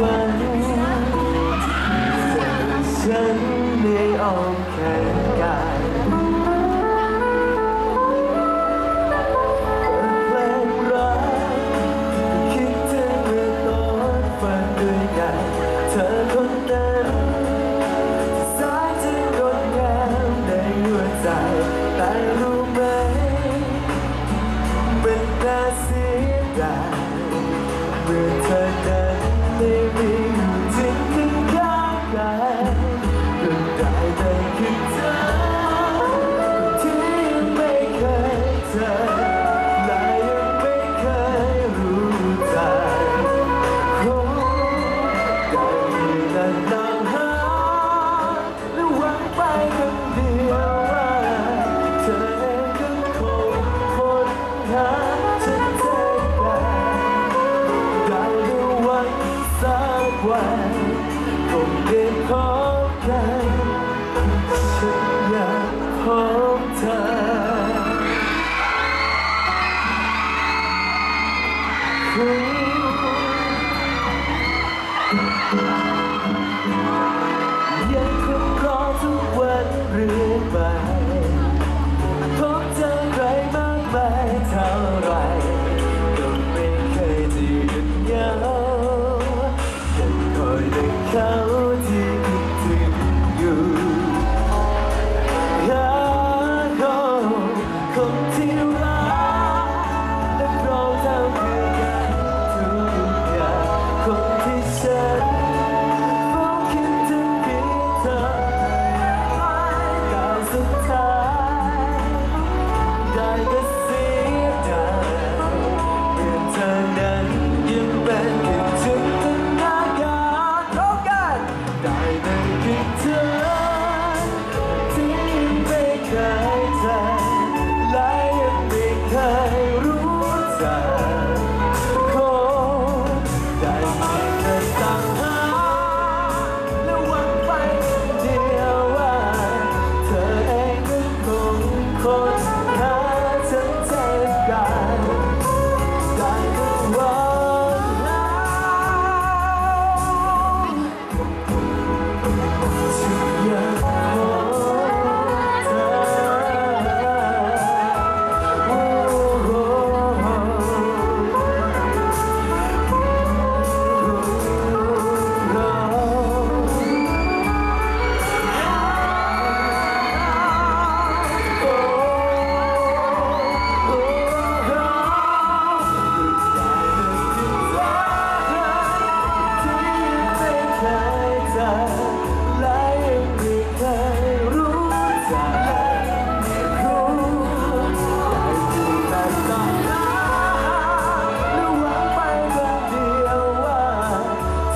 ฝันฉันไม่ออมแขนกายเพลงรักคิดถึงเมื่อตอนฝันดยกัเธอคนเดิมสายจะงดงามในหัวใจแต่รู้ไหมเป็นแต่เสียดายเมื่อเธอ วันคงได้พบกันฉันอยากพบเธอคุณ